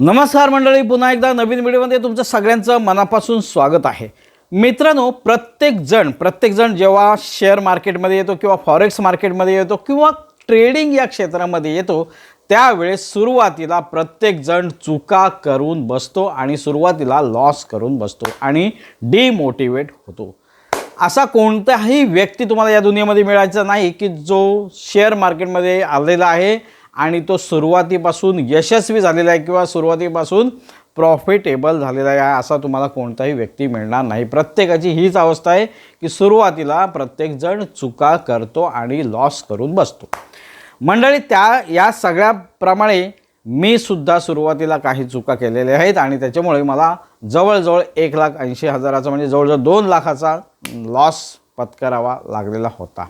नमस्कार मंडळी पुन्हा एकदा नवीन व्हिडिओमध्ये तुमचं सगळ्यांचं मनापासून स्वागत आहे. मित्रांनो प्रत्येकजण प्रत्येकजण जेव्हा शेअर मार्केटमध्ये येतो किंवा फॉरेक्स मार्केटमध्ये येतो किंवा ट्रेडिंग या क्षेत्रामध्ये येतो त्यावेळेस सुरुवातीला प्रत्येकजण चुका करून बसतो आणि सुरुवातीला लॉस करून बसतो आणि डिमोटिवेट होतो. असा कोणताही व्यक्ती तुम्हाला या दुनियेमध्ये मिळायचा नाही की जो शेअर मार्केटमध्ये आलेला आहे आणि तो सुरुवातीपासून यशस्वी झालेला आहे किंवा सुरुवातीपासून प्रॉफिटेबल झालेला आहे असा तुम्हाला कोणताही व्यक्ती मिळणार नाही. प्रत्येकाची हीच अवस्था आहे की सुरुवातीला प्रत्येकजण चुका करतो आणि लॉस करून बसतो. मंडळी त्या या सगळ्याप्रमाणे मी सुद्धा सुरुवातीला काही चुका केलेल्या आहेत आणि त्याच्यामुळे मला जवळजवळ एक लाख ऐंशी हजाराचा म्हणजे जवळजवळ दोन लाखाचा लॉस पत्करावा लागलेला होता.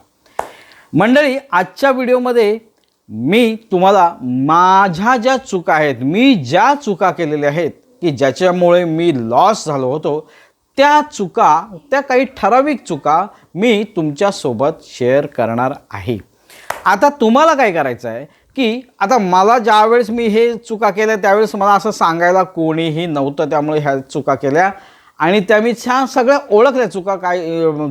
मंडळी आजच्या व्हिडिओमध्ये मी तुम्हाला माझ्या ज्या चुका आहेत मी ज्या चुका केलेल्या आहेत की ज्याच्यामुळे मी लॉस झालो होतो त्या चुका त्या काही ठराविक चुका मी तुमच्यासोबत शेअर करणार आहे. आता तुम्हाला काय करायचं आहे की आता मला ज्यावेळेस मी हे चुका केल्या त्यावेळेस मला असं सांगायला कोणीही नव्हतं त्यामुळे ह्या चुका केल्या. आणि त्या मी छान सगळ्या ओळखल्या चुका काय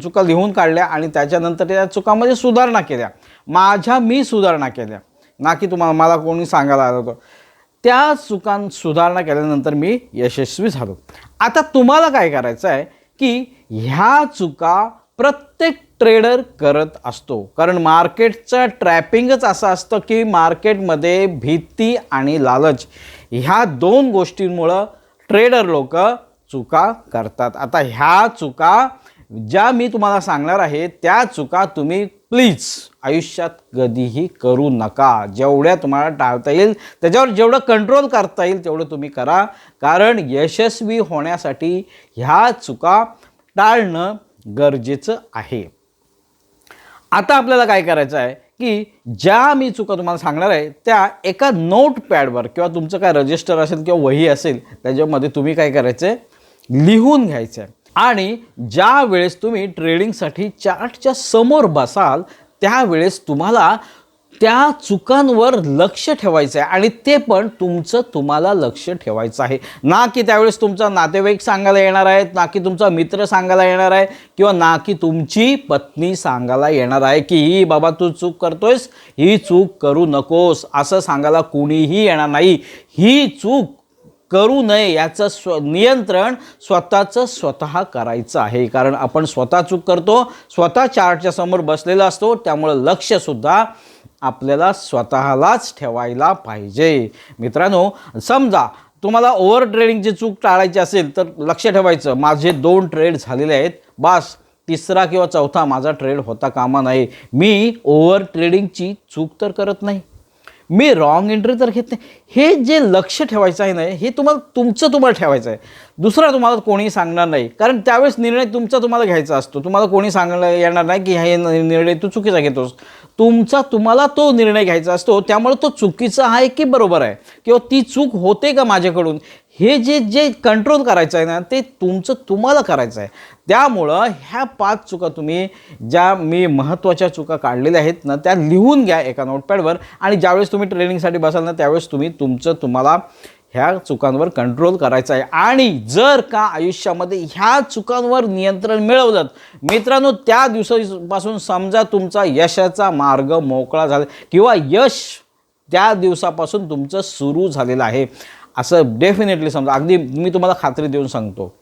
चुका लिहून काढल्या आणि त्याच्यानंतर त्या चुकामध्ये सुधारणा केल्या. माझ्या मी सुधारणा केल्या. ना की तुम्हाला मला कोणी सांगायला आलं होतं. त्या चुकां सुधारणा केल्यानंतर मी यशस्वी झालो. आता तुम्हाला काय करायचं आहे की ह्या चुका प्रत्येक ट्रेडर करत असतो. कारण मार्केटचं ट्रॅपिंगच असं असतं की मार्केटमध्ये भीती आणि लालच ह्या दोन गोष्टींमुळं ट्रेडर लोक चुका करतात. आता ह्या चुका ज्या मी तुम्हाला सांगणार आहे त्या चुका तुम्ही प्लीज आयुष्यात कधीही करू नका. जेवढ्या तुम्हाला टाळता येईल त्याच्यावर जेवढं कंट्रोल करता येईल तेवढं तुम्ही करा. कारण यशस्वी होण्यासाठी ह्या चुका टाळणं गरजेचं आहे. आता आपल्याला काय करायचं आहे की ज्या मी चुका तुम्हाला सांगणार आहे त्या एका नोट पॅडवर किंवा तुमचं काय रजिस्टर असेल किंवा वही असेल त्याच्यामध्ये तुम्ही काय करायचं आहे लिहून घ्यायचं आहे आणि ज्या वेळेस तुम्ही ट्रेडिंगसाठी चार्टच्या समोर बसाल त्यावेळेस तुम्हाला त्या चुकांवर लक्ष ठेवायचं आहे आणि ते पण तुमचं तुम्हाला लक्ष ठेवायचं आहे. ना की त्यावेळेस तुमचा नातेवाईक सांगायला येणार आहेत ना की तुमचा मित्र सांगायला येणार आहे किंवा ना की तुमची पत्नी सांगायला येणार आहे की ही बाबा तू चूक करतोयस? ही चूक करू नकोस. असं सांगायला कुणीही येणार नाही. ही चूक करू नये याचं स्व नियंत्रण स्वतःचं स्वतः करायचं आहे. कारण आपण स्वतः चूक करतो स्वतः चार्टच्या समोर बसलेला असतो त्यामुळं लक्षसुद्धा आपल्याला स्वतःलाच ठेवायला पाहिजे. मित्रांनो समजा तुम्हाला ओव्हर ट्रेडिंगची चूक टाळायची असेल तर लक्ष ठेवायचं. माझे दोन ट्रेड झालेले आहेत. बास तिसरा किंवा चौथा माझा ट्रेड होता कामा नये. मी ओव्हर ट्रेडिंगची चूक तर करत नाही. मी रॉंग एंट्री तर घेत नाही. हे जे लक्ष ठेवायचं आहे ना हे तुम्हाला तुमचं तुम्हाला ठेवायचं आहे. दुसरा तुम्हाला कोणी सांगणार नाही. कारण त्यावेळेस निर्णय तुमचा तुम्हाला घ्यायचा असतो. तुम्हाला कोणी सांगणं येणार नाही की हे निर्णय तू चुकीचा घेतोस. तुमचा तुम्हाला तो निर्णय घ्यायचा असतो. त्यामुळे तो चुकीचा आहे की बरोबर आहे? किंवा ती चूक होते का माझ्याकडून? हे जे जे कंट्रोल करायचं आहे ना ते तुमचं तुम्हाला करायचं आहे. त्यामुळं ह्या पाच चुका तुम्ही ज्या मी महत्त्वाच्या चुका काढलेल्या आहेत ना त्या लिहून घ्या एका नोटपॅडवर. आणि ज्यावेळेस तुम्ही ट्रेनिंगसाठी बसाल ना त्यावेळेस तुम्ही तुमचं तुम्हाला ह्या चुकांवर कंट्रोल करायचं आहे. आणि जर का आयुष्यामध्ये ह्या चुकांवर नियंत्रण मिळवलं मित्रांनो त्या दिवसापासून समजा तुमचा यशाचा मार्ग मोकळा झाला किंवा यश त्या दिवसापासून तुमचं सुरू झालेलं आहे असं डेफिनेटली समजा अगदी मी तुम्हाला खात्री देऊन सांगतो.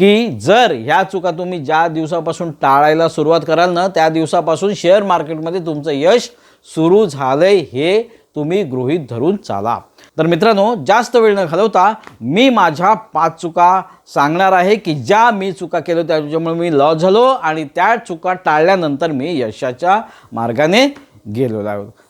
की जर ह्या चुका तुम्ही ज्या दिवसापासून टाळायला सुरुवात कराल ना त्या दिवसापासून शेअर मार्केटमध्ये तुमचं यश सुरू झालंय हे तुम्ही गृहीत धरून चाला. तर मित्रांनो जास्त वेळ न घालवता मी माझ्या पाच चुका सांगणार आहे की ज्या मी चुका केलो त्याच्यामुळे मी लॉस झालो आणि त्या चुका टाळल्यानंतर मी यशाच्या मार्गाने गेलो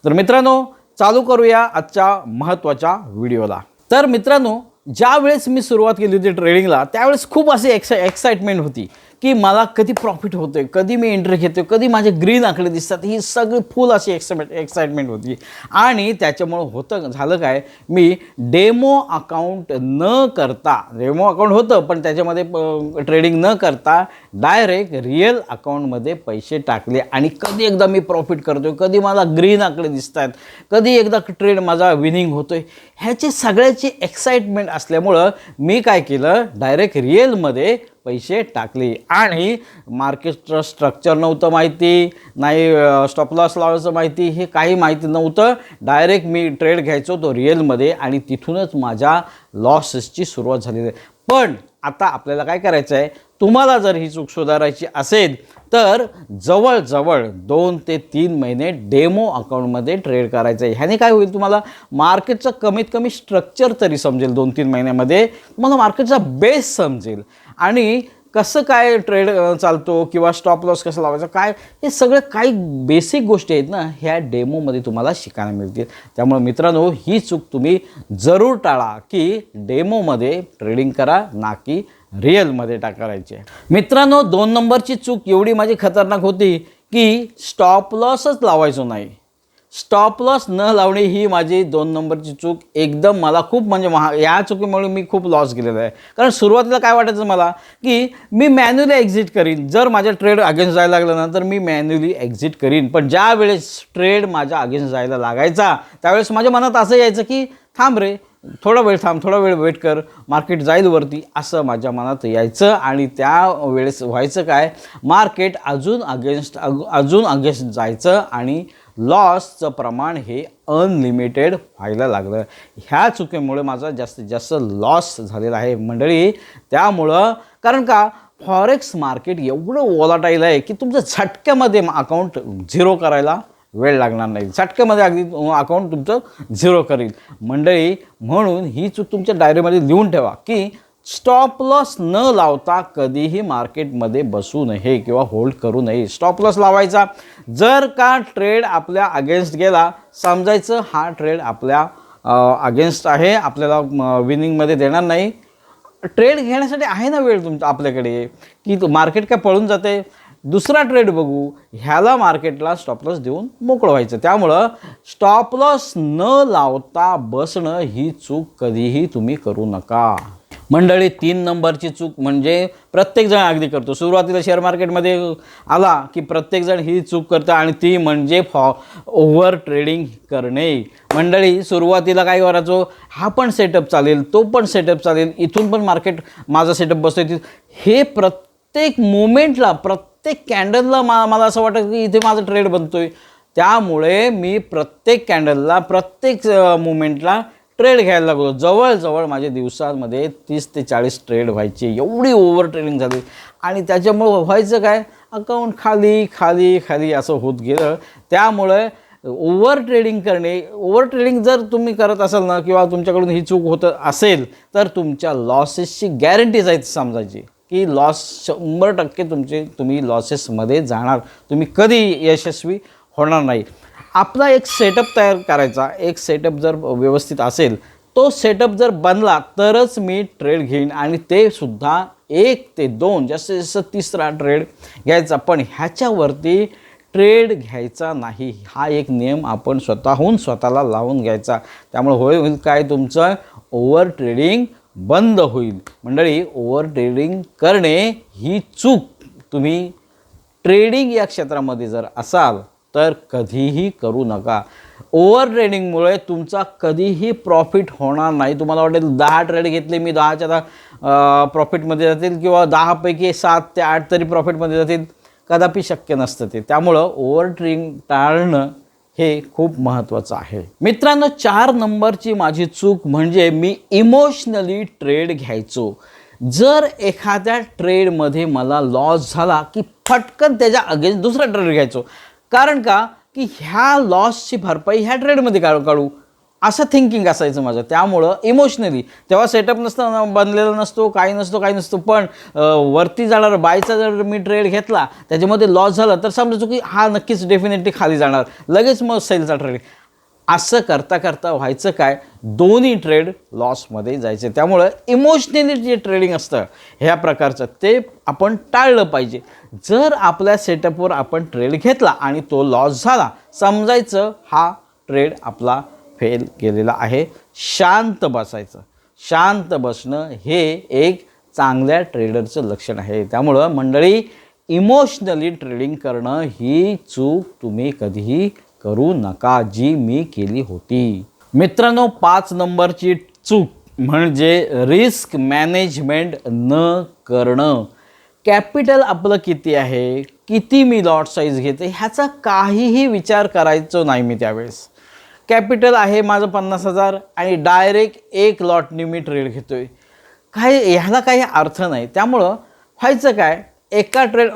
तर मित्रांनो चालू करूया आजच्या महत्त्वाच्या व्हिडिओला. तर मित्रांनो ज्यावेळेस मी सुरुवात केली होती ट्रेडिंगला त्यावेळेस खूप अशी एक्सा एक्साइटमेंट होती. की मला कधी प्रॉफिट होतोय कधी मी एंट्री घेतोय कधी माझे ग्रीन आकडे दिसतात ही सगळी फुल अशी एक्साइट एक्साइटमेंट होती. आणि त्याच्यामुळं होतं झालं काय मी डेमो अकाउंट न करता डेमो अकाउंट होतं पण त्याच्यामध्ये ट्रेडिंग न करता डायरेक्ट रिअल अकाउंटमध्ये पैसे टाकले. आणि कधी एकदा मी प्रॉफिट करतोय कधी मला ग्रीन आकडे दिसत आहेत कधी एकदा ट्रेड माझा विनिंग होतोय. ह्याची सगळ्याची एक्साइटमेंट असल्यामुळं मी काय केलं डायरेक्ट रिअलमध्ये पैसे टाकले. आणि मार्केटचं स्ट्रक्चर नव्हतं माहिती नाही स्टॉप लॉस लावायचं माहिती हे काही माहिती नव्हतं. डायरेक्ट मी ट्रेड घ्यायचो तो रिअलमध्ये आणि तिथूनच माझ्या लॉसेसची सुरुवात झालेली आहे. पण आता आपल्याला काय करायचं आहे तुम्हाला जर ही चूक सुधारायची असेल तर जवळजवळ दोन ते तीन महिने डेमो अकाउंटमध्ये ट्रेड करायचं आहे. ह्याने काय होईल तुम्हाला? मार्केटचं कमीत कमी स्ट्रक्चर तरी समजेल दोन तीन महिन्यामध्ये. तुम्हाला मार्केटचा बेस समजेल. आणि कसं काय ट्रेड चालतो किंवा स्टॉप लॉस कसं लावायचा काय? हे सगळं काही बेसिक गोष्टी आहेत ना ह्या डेमोमध्ये तुम्हाला शिकायला मिळतील. त्यामुळे मित्रांनो ही चूक तुम्ही जरूर टाळा की डेमोमध्ये ट्रेडिंग करा ना की रिअलमध्ये टाकायचे. आहे मित्रांनो दोन नंबरची चूक एवढी माझी खतरनाक होती की स्टॉप लॉसच लावायचो नाही. स्टॉप लॉस न लावणे ही माझी दोन नंबरची चूक. एकदम मला खूप म्हणजे महा या चुकीमुळे मी खूप लॉस गेलेला आहे. कारण सुरुवातीला काय वाटायचं मला की मी मॅन्युअली एक्झिट करीन. जर माझ्या ट्रेड अगेन्स्ट जायला लागलं ना तर मी मॅन्युअली एक्झिट करीन. पण ज्या वेळेस ट्रेड माझ्या अगेन्स्ट जायला लागायचा त्यावेळेस माझ्या मनात असं यायचं की थांब रे थोडा वेळ थांब थोडा वेळ वेट कर. मार्केट जाईल वरती. असं माझ्या मनात यायचं आणि त्या वेळेस व्हायचं काय मार्केट अजून अगेन्स्ट अजून अगेन्स्ट जायचं आणि लॉसचं प्रमाण हे अनलिमिटेड व्हायला लागलं. ह्या चुकीमुळे माझा जास्तीत जास्त लॉस झालेला आहे मंडळी. त्यामुळं कारण का फॉरेक्स मार्केट एवढं वॉलाटाईल आहे की तुमचं झटक्यामध्ये अकाउंट झिरो करायला वेळ लागणार नाही. झटक्यामध्ये अगदी अकाउंट तुमचं झिरो करेल. मंडळी म्हणून ही चूक तुमच्या डायरीमध्ये लिहून ठेवा की स्टॉप लॉस न लावता कधीही मार्केटमध्ये बसू नये किंवा होल्ड करू नये. स्टॉप लॉस लावायचा. जर का ट्रेड आपल्या अगेन्स्ट गेला समजायचं हा ट्रेड आपल्या अगेन्स्ट आहे आपल्याला विनिंगमध्ये देणार नाही. ट्रेड घेण्यासाठी आहे ना वेळ तुमचा आपल्याकडे? की मार्केट काय पळून जाते? दुसरा ट्रेड बघू. ह्याला मार्केटला स्टॉप लॉस देऊन मोकळं व्हायचं त्यामुळं स्टॉप लॉस न लावता बसणं ही चूक कधीही तुम्ही करू नका. मंडळी तीन नंबरची चूक म्हणजे प्रत्येकजण अगदी करतो. सुरुवातीला शेअर मार्केटमध्ये आला की प्रत्येकजण ही चूक करतं आणि ती म्हणजे फॉ ओव्हर ट्रेडिंग करणे. मंडळी सुरुवातीला काय करायचो? हा पण सेटअप चालेल तो पण सेटअप चालेल. इथून पण मार्केट माझा सेटअप बसतोय हे प्रत्येक मुमेंटला प्रत्येक कॅन्डलला मा मला असं वाटतं की इथे माझा ट्रेड बनतो आहे त्यामुळे मी प्रत्येक कॅन्डलला प्रत्येक मुमेंटला ट्रेड घ्यायला लागलो. जवळजवळ माझ्या दिवसांमध्ये तीस ते चाळीस ट्रेड व्हायचे. एवढी ओव्हर ट्रेडिंग झाली. आणि त्याच्यामुळं व्हायचं काय? अकाउंट खाली खाली खाली असं होत गेलं. त्यामुळे ओव्हर ट्रेडिंग करणे ओव्हर ट्रेडिंग जर तुम्ही करत असाल ना किंवा तुमच्याकडून ही चूक होत असेल तर तुमच्या लॉसेसची गॅरंटी जायचं समजायची. की लॉस शंभर टक्के तुमचे तुम्ही लॉसेसमध्ये जाणार. तुम्ही कधी यशस्वी होणार नाही. आपला एक सेटअप तयार करायचा एक सेटअप जर व्यवस्थित असेल तो सेटअप जर बनला तरच मी ट्रेड घेईन आणि ते सुद्धा एक ते दोन जास्तीत जास्त तिसरा ट्रेड घ्यायचा पण ह्याच्यावरती ट्रेड घ्यायचा नाही. हा एक नियम आपण स्वतःहून स्वतःला लावून घ्यायचा. त्यामुळे होईल काय तुमचं? ओव्हर ट्रेडिंग बंद होईल. मंडळी ओव्हर ट्रेडिंग करणे ही चूक. तुम्ही ट्रेडिंग या क्षेत्रामध्ये जर असाल तर कधीही करू नका. ओव्हर ट्रेडिंगमुळे तुमचा कधीही प्रॉफिट होणार नाही. तुम्हाला वाटेल दहा ट्रेड घेतले मी दहाच्या दहा प्रॉफिटमध्ये जातील किंवा दहापैकी सात ते आठ तरी प्रॉफिटमध्ये जातील. कदापि शक्य नसतं ते. त्यामुळं ओव्हर ट्रेडिंग टाळणं हे खूप महत्त्वाचं आहे. मित्रांनो चार नंबरची माझी चूक म्हणजे मी इमोशनली ट्रेड घ्यायचो. जर एखाद्या ट्रेडमध्ये मला लॉस झाला की फटकन त्याच्या अगेन्स्ट दुसरा ट्रेड घ्यायचो. कारण का? की ह्या लॉसची भरपाई ह्या ट्रेडमध्ये काढू काढू. असं थिंकिंग असायचं माझं. त्यामुळं इमोशनली तेव्हा सेटअप नसतं बनलेला नसतो काही नसतो काही नसतो. पण वरती जाणार बायचा जर मी ट्रेड घेतला त्याच्यामध्ये लॉस झाला तर समजायचो की हा नक्कीच डेफिनेटली खाली जाणार. लगेच मग सेलचा ट्रेड असं करता करता व्हायचं काय? दोन्ही ट्रेड लॉसमध्ये जायचे. त्यामुळं इमोशनली जे ट्रेडिंग असतं ह्या प्रकारचं ते आपण टाळलं पाहिजे. जर आपल्या सेटअपवर आपण ट्रेड घेतला आणि तो लॉस झाला समजायचं हा ट्रेड आपला फेल गेलेला आहे. शांत बसायचं. शांत बसणं हे एक चांगल्या ट्रेडरचं लक्षण आहे. त्यामुळं मंडळी इमोशनली ट्रेडिंग करणं ही चूक तुम्ही कधीही करू नका जी मी केली होती. मित्रांनो पाच नंबरची चूक म्हणजे रिस्क मॅनेजमेंट न करणं. कॅपिटल आपलं किती आहे? किती मी लॉट साईज घेते? ह्याचा काहीही विचार करायचो नाही मी त्यावेळेस. कॅपिटल आहे माझं पन्नास हजार आणि डायरेक्ट एक लॉटनी मी ट्रेड घेतो आहे काय ह्याला काही अर्थ नाही. त्यामुळं व्हायचं काय? एका ट्रेड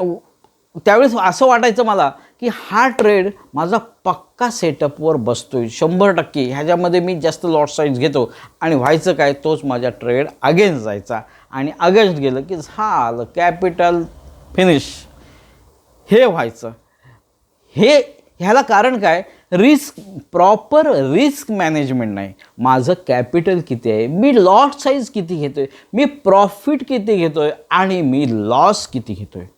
त्यावेळेस असं वाटायचं मला की हा ट्रेड माझा पक्का सेटअपवर बसतो आहे शंभर टक्के. ह्याच्यामध्ये मी जास्त लॉट साईज घेतो. आणि व्हायचं काय? तोच माझा ट्रेड अगेन्स्ट जायचा. आणि अगेन्स्ट गेलं की झालं. कॅपिटल फिनिश हे व्हायचं. हे ह्याला कारण काय? रिस्क प्रॉपर रिस्क मॅनेजमेंट नाही. माझं कॅपिटल किती आहे? मी लॉट साईज किती घेतो आहे मी प्रॉफिट किती घेतो आहे आणि मी लॉस किती घेतो आहे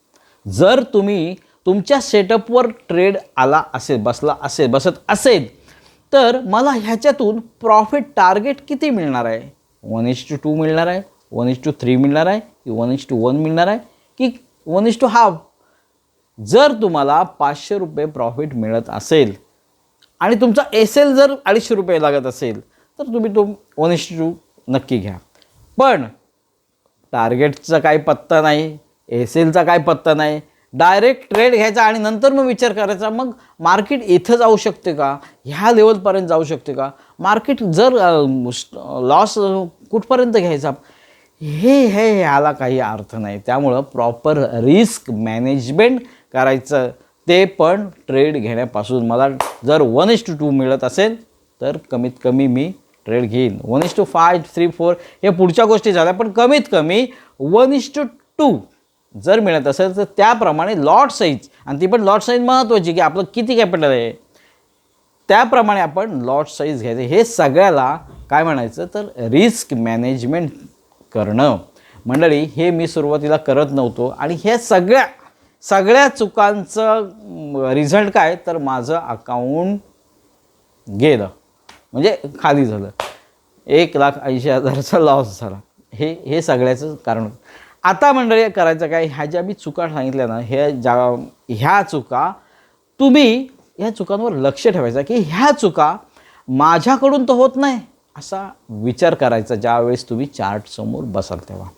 जर तुम्ही तुमच्या सेटअपवर ट्रेड आला असेल बसला असेल बसत असेल तर मला ह्याच्यातून प्रॉफिट टार्गेट किती मिळणार आहे? वन इज टू टू मिळणार आहे वन इज टू थ्री मिळणार आहे की वन इज टू वन मिळणार आहे की वन इज टू हाफ? जर तुम्हाला पाचशे रुपये प्रॉफिट मिळत असेल आणि तुमचा एस एल जर अडीचशे रुपये लागत असेल तर तुम्ही तो वन इश टू नक्की घ्या. पण टार्गेटचा काही पत्ता नाही एस एलचा काय पत्ता नाही डायरेक्ट ट्रेड घ्यायचा आणि नंतर मग विचार करायचा मग मार्केट इथं जाऊ शकते का? ह्या लेवलपर्यंत जाऊ शकते का? मार्केट जर लॉस कुठपर्यंत घ्यायचा? हे हे ह्याला काही अर्थ नाही. त्यामुळं प्रॉपर रिस्क मॅनेजमेंट करायचं. ते पण ट्रेड घेण्यापासून मला जर वन इज टू टू मिळत असेल तर कमीत कमी मी ट्रेड घेईन. One is to five three four हे पुढच्या गोष्टी झाल्या पण कमीत कमी वन इश टू टू जर मिळत असेल तर त्याप्रमाणे लॉट साईज आणि ती पण लॉट साईज महत्त्वाची की आपलं किती कॅपिटल आहे? त्याप्रमाणे आपण लॉट साईज घ्यायचं. हे सगळ्याला काय म्हणायचं? तर रिस्क मॅनेजमेंट करणं. मंडळी हे मी सुरुवातीला करत नव्हतो आणि हे सगळ्या सगळ्या चुकांचं रिझल्ट काय? तर माझं अकाउंट गेलं. म्हणजे खाली झालं. एक लाख ऐंशी हजाराचा लॉस झाला. हे हे सगळ्याचं कारण होतं. आता मंडळी करायचं काय? ह्या ज्या मी चुका सांगितल्या ना ह्या ज्या ह्या चुका तुम्ही ह्या चुकांवर लक्ष ठेवायचं की ह्या चुका माझ्याकडून तर होत नाही. असा विचार करायचा ज्यावेळेस तुम्ही चार्ट समोर बसाल तेव्हा.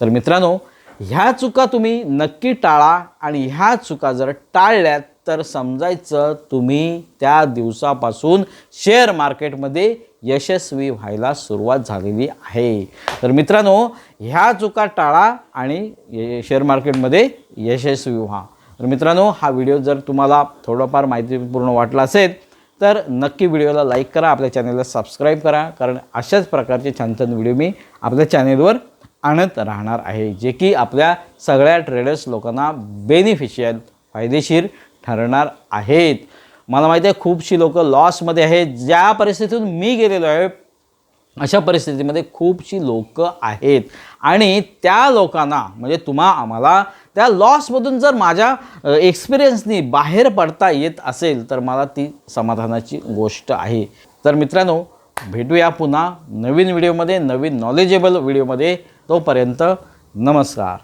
तर मित्रांनो ह्या चुका तुम्ही नक्की टाळा आणि ह्या चुका जर टाळल्यात तर समजायचं तुम्ही त्या दिवसापासून शेअर मार्केटमध्ये यशस्वी व्हायला सुरुवात झालेली आहे. तर मित्रांनो ह्या चुका टाळा आणि शेअर मार्केटमध्ये यशस्वी व्हा. तर मित्रांनो हा व्हिडिओ जर तुम्हाला थोडंफार माहितीपूर्ण वाटला असेल तर नक्की व्हिडिओला लाईक करा आपल्या चॅनलला सबस्क्राईब करा कारण अशाच प्रकारचे छान छान व्हिडिओ मी आपल्या चॅनेलवर आणत राहणार आहे जे की आपल्या सगळ्या ट्रेडर्स लोकांना बेनिफिशियल फायदेशीर ठरणार आहेत. मला माहिती आहे खूपशी लोक लॉसमध्ये आहेत ज्या परिस्थितीतून मी गेलेलो आहे अशा परिस्थितीमध्ये खूपशी लोक आहेत. आणि त्या लोकांना म्हणजे तुम्हा आम्हाला त्या लॉसमधून जर माझ्या एक्सपिरियन्सनी बाहेर पडता येत असेल तर मला ती समाधानाची गोष्ट आहे. तर मित्रांनो भेटूया पुन्हा नवीन व्हिडिओमध्ये नवीन नॉलेजेबल व्हिडिओमध्ये तोपर्यंत नमस्कार.